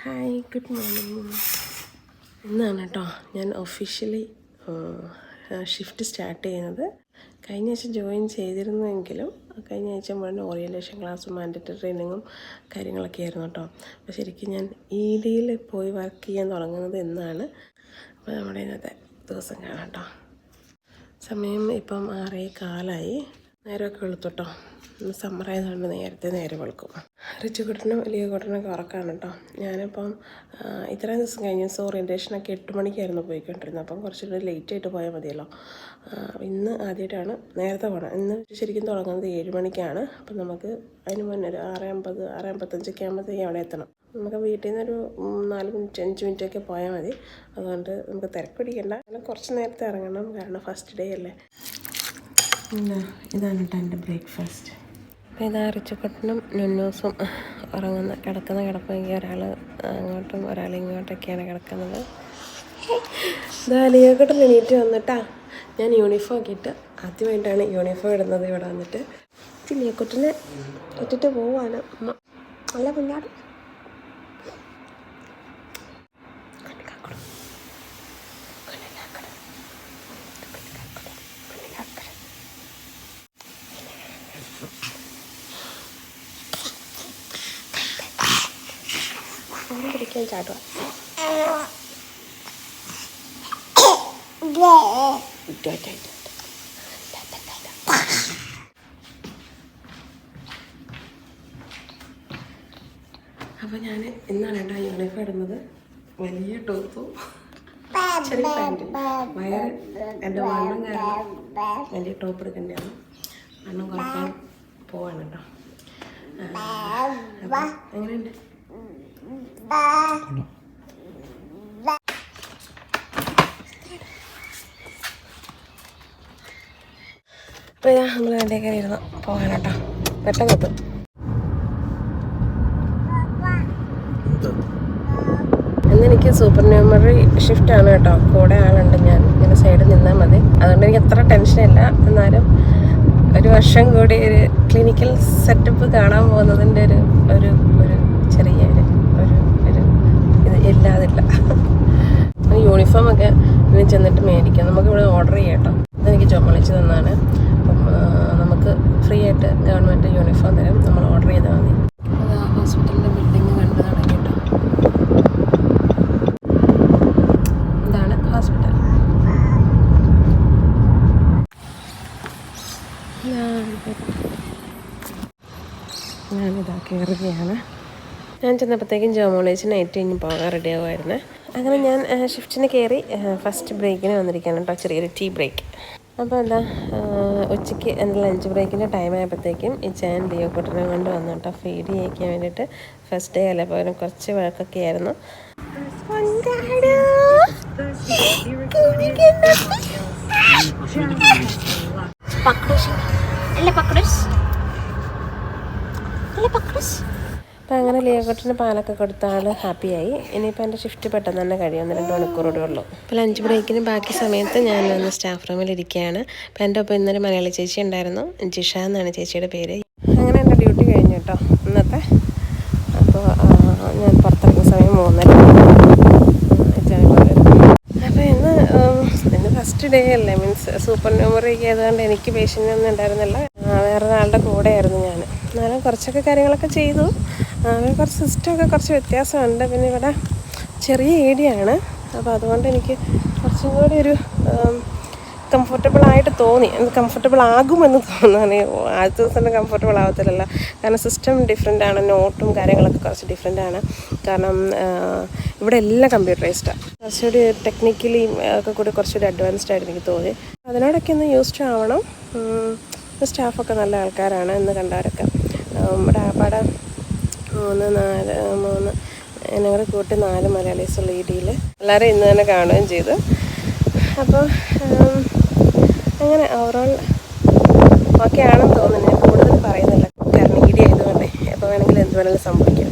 Hi good morning ഇന്നാണ് കേട്ടോ ഞാൻ ഒഫീഷ്യലി ഷിഫ്റ്റ് സ്റ്റാർട്ട് ചെയ്യുന്നത്. കഴിഞ്ഞ ആഴ്ച ജോയിൻ ചെയ്തിരുന്നുവെങ്കിലും കഴിഞ്ഞ ആഴ്ച മുഴുവൻ ഓറിയന്റേഷൻ ക്ലാസ്സും മാൻഡറ്ററി ട്രെയിനിങ്ങും കാര്യങ്ങളൊക്കെ ആയിരുന്നു കേട്ടോ അപ്പോൾ ശരിക്കും ഞാൻ ഈഡിയിൽ പോയി വർക്ക് ചെയ്യാൻ തുടങ്ങുന്നത് എന്നാണ് അപ്പോൾ നമ്മുടെ ഇന്നത്തെ ദിവസം കാണാം കേട്ടോ സമയം ഇപ്പം ആറേ കാലായി. നേരമൊക്കെ വെളുത്തുട്ടോ സമ്മർ ആയതുകൊണ്ട് നേരത്തെ നേരെ വെളുക്കും. റിച്ചുകുട്ടനും വലിയ കുട്ടനൊക്കെ ഉറക്കാണ് കേട്ടോ. ഞാനിപ്പം ഇത്രയും ദിവസം കഴിഞ്ഞ ദിവസം ഓറിയന്റേഷനൊക്കെ എട്ട് മണിക്കായിരുന്നു പോയിക്കൊണ്ടിരുന്നത്. അപ്പം കുറച്ചുകൂടി ലേറ്റ് ആയിട്ട് പോയാൽ മതിയല്ലോ. ഇന്ന് ആദ്യമായിട്ടാണ് നേരത്തെ പോകണം ഇന്ന് ശരിക്കും തുടങ്ങുന്നത് ഏഴ് മണിക്കാണ്. അപ്പം നമുക്ക് അതിന് മുന്നേ ഒരു ആറ് അമ്പത് ആറ് അമ്പത്തഞ്ചൊക്കെ ആകുമ്പോഴത്തേക്കും അവിടെ എത്തണം. നമുക്ക് വീട്ടിൽ നിന്നൊരു നാല് മിനിറ്റ് അഞ്ച് മിനിറ്റൊക്കെ പോയാൽ മതി. അതുകൊണ്ട് നമുക്ക് തിരക്ക് പിടിക്കണ്ട അങ്ങനെ കുറച്ച് നേരത്തെ ഇറങ്ങണം. കാരണം ഫസ്റ്റ് ഡേ അല്ലേ. ഇതാണ് കേട്ടോ എന്റെ ബ്രേക്ക്ഫാസ്റ്റ് അപ്പോൾ ഇതാ റിച്ചുക്കട്ടനും നുന്നൂസും ഉറങ്ങുന്ന കിടക്കുന്ന കിടപ്പെങ്കിൽ ഒരാൾ അങ്ങോട്ടും ഒരാൾ ഇങ്ങോട്ടൊക്കെയാണ് കിടക്കുന്നത്. ഇതാ ലിയോക്കട്ടൻ എണീറ്റ് വന്നിട്ടാ. ഞാൻ യൂണിഫോം ആക്കിയിട്ട് ആദ്യമായിട്ടാണ് യൂണിഫോം ഇടുന്നത് ഇവിടെ വന്നിട്ട്. ലിയോക്കുട്ടനെ ഇട്ടിട്ട് പോവാണ്. അമ്മ അല്ല കുഞ്ഞാട് പിടിക്കാൻ ചാടുക ഇട്ടു, ഇട്ടു, ഇട്ടു. അപ്പോൾ ഞാൻ ഇന്നാണ് കേട്ടോ യൂണിഫോം ഇടുന്നത് വലിയ ടോപ്പും ചെറിയ പാന്റും വയറ് എന്റെ വണ്ണം കാരണം വലിയ ടോപ്പ് എടുക്കേണ്ടതാണ് വണ്ണം കുറയ്ക്കാൻ പോവാണ് കേട്ടോ എങ്ങനെയുണ്ട് അപ്പോൾ ഞാൻ നമ്മൾ എന്റെ കയറി ഇരുന്ന് പെട്ടെന്ന് എത്തും. ഇന്ന് എനിക്ക് സൂപ്പർ ന്യൂമറി ഷിഫ്റ്റ് ആണ് കേട്ടോ. കൂടെ ആളുണ്ട് ഞാൻ. ഇങ്ങനെ സൈഡിൽ നിന്നാൽ മതി. അതുകൊണ്ട് എനിക്ക് അത്ര ടെൻഷനില്ല എന്നാലും ഒരു വർഷം കൂടി ഒരു ക്ലിനിക്കൽ സെറ്റപ്പ് കാണാൻ പോകുന്നതിന്റെ ഒരു ഒരു ഒരു ചെറിയ ഇല്ലാതില്ല യൂണിഫോം ഒക്കെ ഇനി ചെന്നിട്ട് മേടിക്കാം. നമുക്ക് ഇവിടെ ഓർഡർ ചെയ്യട്ടോ. ഇതെനിക്ക് ചുമളിച്ച് തന്നാണ്. അപ്പം നമുക്ക് ഫ്രീ ആയിട്ട് ഗവൺമെന്റ് യൂണിഫോം തരും. നമ്മൾ ഓർഡർ ചെയ്താൽ മതി. ഹോസ്പിറ്റലിന്റെ ബിൽഡിംഗ് കണ്ടു തുടങ്ങി കേട്ടോ. ഇതാണ് ഹോസ്പിറ്റൽ ഞാനിതാ കയറുകയാണ് ഞാൻ ചെന്നപ്പോഴത്തേക്കും ജോമോളേജ് നൈറ്റ് കഴിഞ്ഞ് പോകാൻ റെഡി ആവുമായിരുന്നു അങ്ങനെ ഞാൻ ഷിഫ്റ്റിന് കയറി ഫസ്റ്റ് ബ്രേക്കിന് വന്നിരിക്കുകയാണ് കേട്ടോ ചെറിയൊരു ടീ ബ്രേക്ക് അപ്പോൾ എന്താ ഉച്ചയ്ക്ക് എന്റെ ലഞ്ച് ബ്രേക്കിന്റെ ടൈം ആയപ്പോഴത്തേക്കും ഈ ചാൻ ലിയോ കുട്ടനെ കൊണ്ട് വന്നു കേട്ടോ ഫീഡ് ചെയ്യിക്കാൻ വേണ്ടിയിട്ട്. ഫസ്റ്റ് ഡേ അല്ല അപ്പോൾ അവന് കുറച്ച് വഴക്കൊക്കെ ആയിരുന്നു. അപ്പം അങ്ങനെ ലിയോക്കട്ടിന് പാലൊക്കെ കൊടുത്ത ആൾ ഹാപ്പിയായി ഇനിയിപ്പോൾ എന്റെ ഷിഫ്റ്റ് പെട്ടെന്ന് തന്നെ കഴിയും. ഒന്ന് രണ്ട് മണിക്കൂർ കൂടെ ഉള്ളൂ. അപ്പോൾ ലഞ്ച് ബ്രേക്കിന് ബാക്കി സമയത്ത് ഞാൻ വന്ന് സ്റ്റാഫ് റൂമിൽ ഇരിക്കുകയാണ് അപ്പോൾ എന്റെ ഒപ്പം ഇന്നൊരു മലയാളി ചേച്ചി ഉണ്ടായിരുന്നു. ജിഷ എന്നാണ് ചേച്ചിയുടെ പേര്. അങ്ങനെ എന്റെ ഡ്യൂട്ടി കഴിഞ്ഞു കേട്ടോ ഇന്നത്തെ. അപ്പോൾ ഞാൻ പുറത്തിറങ്ങിയ സമയം മൂന്നര. അപ്പോൾ ഇന്ന് ഇന്ന് ഫസ്റ്റ് ഡേ അല്ലേ? മീൻസ് സൂപ്പർ ന്യൂമറി ആയതുകൊണ്ട് എനിക്ക് പേഷ്യന്റ് ഒന്നും ഉണ്ടായിരുന്നില്ല. വേറൊരാളുടെ കൂടെയായിരുന്നു ഞാൻ എന്നാലും കുറച്ചൊക്കെ കാര്യങ്ങളൊക്കെ ചെയ്തു. കുറച്ച് സിസ്റ്റമൊക്കെ കുറച്ച് വ്യത്യാസമുണ്ട്. പിന്നെ ഇവിടെ ചെറിയ ഏരിയയാണ് അപ്പോൾ അതുകൊണ്ട് എനിക്ക് കുറച്ചും കൂടി ഒരു കംഫർട്ടബിൾ ആയിട്ട് തോന്നി. കംഫർട്ടബിൾ ആകുമെന്ന് തോന്നുന്നു. ആദ്യത്തെ ദിവസം തന്നെ കംഫർട്ടബിൾ ആവത്തില്ലല്ലോ. കാരണം സിസ്റ്റം ഡിഫറെന്റ് ആണ്. നോട്ടും കാര്യങ്ങളൊക്കെ കുറച്ച് ഡിഫറെന്റ് ആണ്. കാരണം ഇവിടെ എല്ലാം കമ്പ്യൂട്ടറൈസ്ഡാണ് കുറച്ചുകൂടി ടെക്നിക്കലി ഒക്കെ കൂടി കുറച്ചുകൂടി അഡ്വാൻസ്ഡ് ആയിട്ട് എനിക്ക് തോന്നി. അതിനോടൊക്കെ ഒന്ന് യൂസ്ഡ് ആവണം. സ്റ്റാഫൊക്കെ നല്ല ആൾക്കാരാണ് എന്ന് കണ്ടവരൊക്കെ. ഇവിടെ ആപ്പാടെ മൂന്ന് നാല് മൂന്ന്. ഞങ്ങളുടെ കൂട്ടി നാല് മലയാളീസുള്ള ഡീൽ എല്ലാവരും ഇന്ന് തന്നെ കാണുകയും ചെയ്തു. അപ്പോൾ അങ്ങനെ ഓവറോൾ ഓക്കെ ആണെന്ന് തോന്നുന്നു. ഞാൻ കൂടുതൽ പറയുന്നില്ല. കാരണം ഇടി ആയതുകൊണ്ടേ. എപ്പോൾ വേണമെങ്കിലും എന്ത് വേണമെങ്കിലും സംഭവിക്കാം.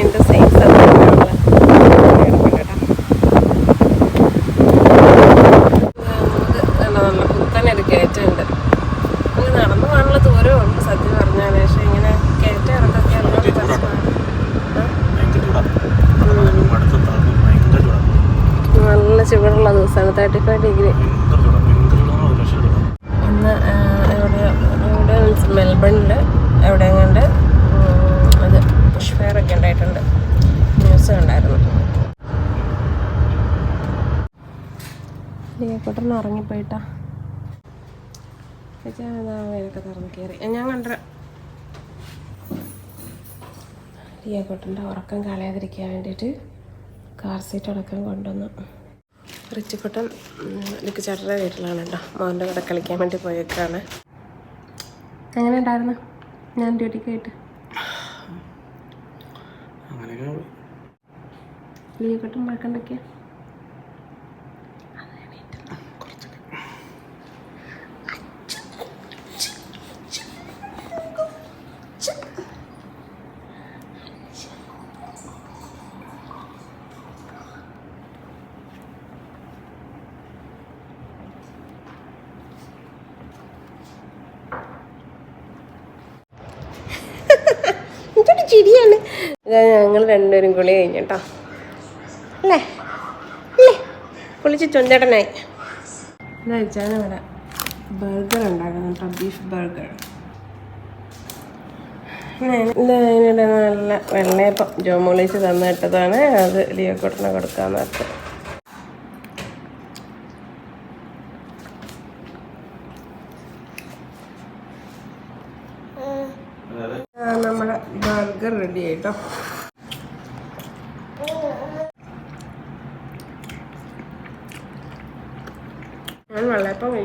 എന്റെ സ്ഥലത്താണുള്ള നല്ല കുത്തനെ ഒരു കയറ്റമുണ്ട് നമുക്ക് നടന്നു പോകാനുള്ള ദൂരമേ ഉള്ളൂ സത്യം പറഞ്ഞാൽ പക്ഷേ ഇങ്ങനെ കയറ്റം ഇറക്കൊക്കെ ഉള്ളത് പ്രശ്നമാണ് ആ? മുപ്പത് ഡിഗ്രി ഇന്ന് ഇവിടെ എവിടെ മീൻസ് മെൽബണിൽ എവിടെ എങ്ങാണ്ട് അത് ബുഷ് ഒക്കെ ഉണ്ടായിട്ടുണ്ട് ന്യൂസ് കണ്ടായിരുന്നു ലിയക്കോട്ടൻ ഇറങ്ങിപ്പോയിട്ടാ? ചേച്ചാ വേലൊക്കെ തുറന്ന് കയറി. ഞാൻ കണ്ട ലിയക്കോട്ടന്റെ ഉറക്കം കളയാതിരിക്കാൻ വേണ്ടിയിട്ട് കാർ സീറ്റ് അടക്കം കൊണ്ടുവന്നു. റിച്ചിക്കുട്ടൻ എനിക്ക് ചേട്ടന്റെ വീട്ടിലാണ് കേട്ടോ. മോന്റെ കൂടെ കളിക്കാൻ വേണ്ടി പോയേക്കാണ്. എങ്ങനെ ഉണ്ടായിരുന്നു ഞാൻ ഡ്യൂട്ടിക്ക് ലീവ് കിട്ടും ലിയക്കോട്ടൻ രണ്ടുപേരും കുളി കഴിഞ്ഞിട്ടോ. അല്ലേ? അല്ലേ? കുളിച്ച് ചൊഞ്ചേട്ടനായി എന്താ വെച്ചാൽ ഇവിടെ ബർഗർ ഉണ്ടാക്കണം കേട്ടോ ബീഫ് ബർഗർ. ഇതിനിടെ നല്ല വെള്ളയപ്പം ജോമോളീസ് തന്നിട്ടതാണ് അത് ലിയോക്കോട്ടിനെ കൊടുക്കാൻ നേരത്തെ നമ്മുടെ ബർഗർ റെഡി ആയിട്ടോ ഞാൻ വെള്ളയപ്പം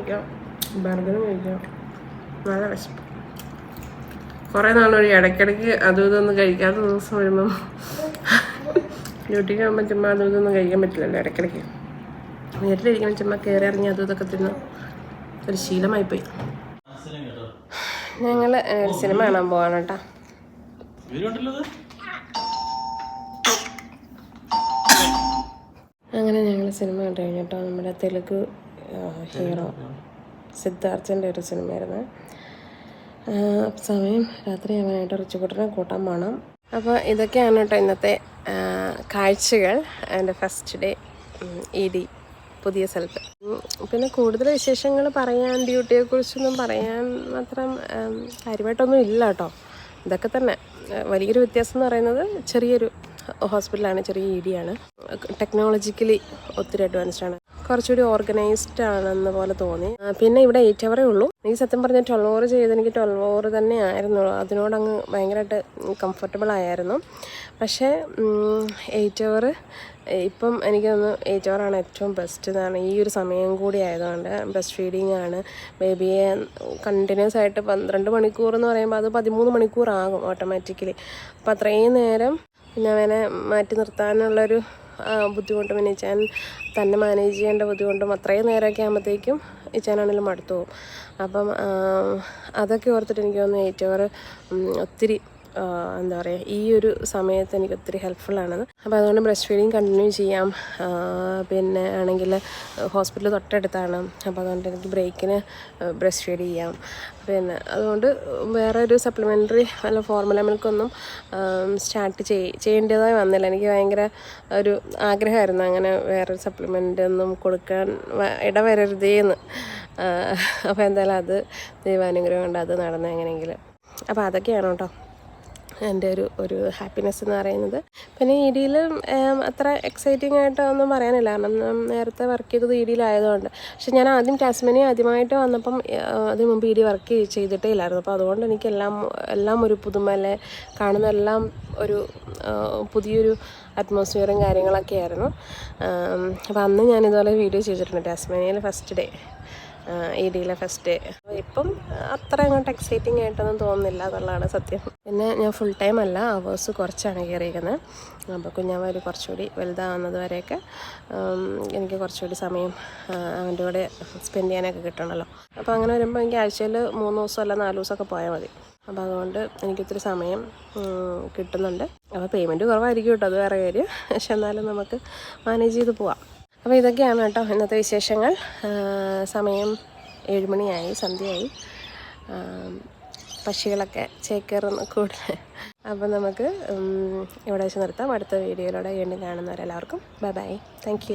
ബർഗറും കഴിക്കാം. നല്ല വിശപ്പ്. കുറേ നാളൊരു ഇടയ്ക്കിടയ്ക്ക് അതും ഇതൊന്നും കഴിക്കാത്ത ദിവസം വരുമ്പം ഡ്യൂട്ടിക്ക് ആകുമ്പോൾ ചുമ്മാ അതും ഇതൊന്നും കഴിക്കാൻ പറ്റില്ലല്ലോ ഇടയ്ക്കിടയ്ക്ക്. വീട്ടിലിരിക്കുമ്പോൾ ചുമ്മാ കയറി ഇറങ്ങി അതും ഇതൊക്കെ തിന്ന് ഒരു ശീലമായി ശീലമായിപ്പോയി ഞങ്ങൾ സിനിമ കാണാൻ പോവാണ് കേട്ടോ. അങ്ങനെ ഞങ്ങൾ സിനിമ കണ്ടു കഴിഞ്ഞിട്ടോ നമ്മുടെ തെലുങ്ക് ഹീറോ. സിദ്ധാർത്ഥന്റെ ഒരു സിനിമയായിരുന്നു. സമയം രാത്രി ആവാനായിട്ട് റിച്ചുകുട്ടനെ കൂട്ടാൻ പോകണം അപ്പോൾ ഇതൊക്കെയാണ് കേട്ടോ ഇന്നത്തെ കാഴ്ചകൾ. എന്റെ ഫസ്റ്റ് ഡേ ഇ ഡി പുതിയ സ്ഥലത്ത്. പിന്നെ കൂടുതൽ വിശേഷങ്ങൾ പറയാൻ ഡ്യൂട്ടിയെക്കുറിച്ചൊന്നും പറയാൻ മാത്രം കാര്യമായിട്ടൊന്നും ഇല്ല കേട്ടോ. ഇതൊക്കെ തന്നെ വലിയൊരു വ്യത്യാസം എന്ന് പറയുന്നത് ചെറിയൊരു ഹോസ്പിറ്റലാണ് ചെറിയ ഇ ഡിയാണ് ടെക്നോളജിക്കലി ഒത്തിരി അഡ്വാൻസ്ഡ് ആണ്. കുറച്ചുകൂടി ഓർഗനൈസ്ഡ് ആണെന്ന് പോലെ തോന്നി. പിന്നെ ഇവിടെ എയ്റ്റ് അവറേ ഉള്ളൂ. എനിക്ക് സത്യം പറഞ്ഞാൽ ട്വൽവ് ഓവർ ചെയ്ത് എനിക്ക് ട്വൽവ് ഓവർ തന്നെ ആയിരുന്നു അതിനോടങ്ങ് ഭയങ്കരമായിട്ട് കംഫർട്ടബിൾ ആയിരുന്നു പക്ഷേ എയ്റ്റ് അവർ ഇപ്പം എനിക്ക് തോന്നുന്നു എയ്റ്റ് അവറാണ് ഏറ്റവും ബെസ്റ്റ് എന്നാണ്. ഈ ഒരു സമയം കൂടി ആയതുകൊണ്ട് ബ്രസ്റ്റ് ഫീഡിങ് ആണ് ബേബിയെ കണ്ടിന്യൂസ് ആയിട്ട് പന്ത്രണ്ട് മണിക്കൂർ എന്ന് പറയുമ്പോൾ അത് പതിമൂന്ന് മണിക്കൂറാകും ഓട്ടോമാറ്റിക്കലി അപ്പം അത്രയും നേരം പിന്നെ അവനെ മാറ്റി നിർത്താനുള്ളൊരു ബുദ്ധിമുട്ടും പിന്നെ ഇച്ചാൻ തന്നെ മാനേജ് ചെയ്യേണ്ട ബുദ്ധിമുട്ടും അത്രയും നേരമൊക്കെ ആകുമ്പോഴത്തേക്കും ഇച്ചാനാണെങ്കിലും മടുത്തു പോകും. അപ്പം അതൊക്കെ ഓർത്തിട്ട് എനിക്ക് തോന്നുന്നു ഏറ്റവും ഒത്തിരി എന്താ പറയുക ഈ ഒരു സമയത്ത് എനിക്ക് ഒത്തിരി ഹെൽപ്ഫുള്ളാണത് അപ്പോൾ അതുകൊണ്ട് ബ്രസ്റ്റ് ഫീഡിങ് കണ്ടിന്യൂ ചെയ്യാം. പിന്നെ ആണെങ്കിൽ ഹോസ്പിറ്റൽ തൊട്ടടുത്താണ്. അപ്പോൾ അതുകൊണ്ട് എനിക്ക് ബ്രേക്കിന് ബ്രസ്റ്റ് ഫീഡ് ചെയ്യാം. പിന്നെ അതുകൊണ്ട് വേറെ ഒരു സപ്ലിമെന്ററി അല്ല ഫോർമുല മിൽക്കൊന്നും സ്റ്റാർട്ട് ചെയ് ചെയ്യേണ്ടതായി വന്നില്ല. എനിക്ക് ഭയങ്കര ഒരു ആഗ്രഹമായിരുന്നു അങ്ങനെ വേറൊരു സപ്ലിമെന്റ് ഒന്നും കൊടുക്കാൻ ഇടവരരുതേന്ന് അപ്പോൾ എന്തായാലും അത് ദൈവാനുഗ്രഹം കൊണ്ട് അത് നടന്നു എങ്ങനെയെങ്കിലും. അപ്പോൾ അതൊക്കെയാണ് കേട്ടോ. എന്റെ ഒരു ഒരു ഹാപ്പിനെസ് എന്ന് പറയുന്നത്. പിന്നെ ഇ ഡിയിൽ അത്ര എക്സൈറ്റിംഗ് ആയിട്ട് ഒന്നും പറയാനില്ല. കാരണം നേരത്തെ വർക്ക് ചെയ്തത് ഇ ഡിയിലായതുകൊണ്ട്. പക്ഷെ ഞാൻ ആദ്യം ടാസ്മനി ആദ്യമായിട്ട് വന്നപ്പം അതിന് മുമ്പ് ഇ ഡി വർക്ക് ചെയ്തിട്ടേ ഇല്ലായിരുന്നു അപ്പോൾ അതുകൊണ്ട് എനിക്ക് എല്ലാം ഒരു പുതുമല്ലേ കാണുന്ന എല്ലാം ഒരു പുതിയൊരു അറ്റ്മോസ്ഫിയറും കാര്യങ്ങളൊക്കെ ആയിരുന്നു അപ്പോൾ അന്ന് ഞാൻ ഇതുപോലെ വീഡിയോ ചെയ്തിട്ടുണ്ട്. ടാസ്മനിയയിൽ ഫസ്റ്റ് ഡേ ഇ ഡിയിലെ ഫസ്റ്റ്. ഇപ്പം അത്ര അങ്ങോട്ട് എക്സൈറ്റിംഗ് ആയിട്ടൊന്നും തോന്നുന്നില്ല എന്നുള്ളതാണ് സത്യം. പിന്നെ ഞാൻ ഫുൾ ടൈം അല്ല അവേഴ്സ് കുറച്ചാണ് കയറിയിരിക്കുന്നത്. അപ്പോൾ കുഞ്ഞാവർ കുറച്ചുകൂടി വലുതാവുന്നത് വരെയൊക്കെ എനിക്ക് കുറച്ചുകൂടി സമയം അവന്റെ കൂടെ സ്പെൻഡ് ചെയ്യാനൊക്കെ കിട്ടണമല്ലോ അപ്പോൾ അങ്ങനെ വരുമ്പോൾ എനിക്ക് ആഴ്ചയിൽ മൂന്ന് ദിവസം അല്ല നാല് ദിവസമൊക്കെ പോയാൽ മതി. അപ്പോൾ അതുകൊണ്ട് എനിക്കൊത്തിരി സമയം കിട്ടുന്നുണ്ട്. അപ്പോൾ പേയ്മെന്റ് കുറവായിരിക്കും കേട്ടോ അത് വേറെ കാര്യം. പക്ഷെ എന്നാലും നമുക്ക് മാനേജ് ചെയ്ത് പോവാം. അപ്പോൾ ഇതൊക്കെയാണ് കേട്ടോ ഇന്നത്തെ വിശേഷങ്ങൾ. സമയം ഏഴുമണിയായി സന്ധ്യയായി. പക്ഷികളൊക്കെ ചേക്കേറുന്ന കൂടുതൽ. അപ്പോൾ നമുക്ക് ഇവിടെ വെച്ച് നിർത്താം. അടുത്ത വീഡിയോയിലൂടെ വീണ്ടും കാണുന്നവരെല്ലാവർക്കും ബൈ ബൈ. താങ്ക്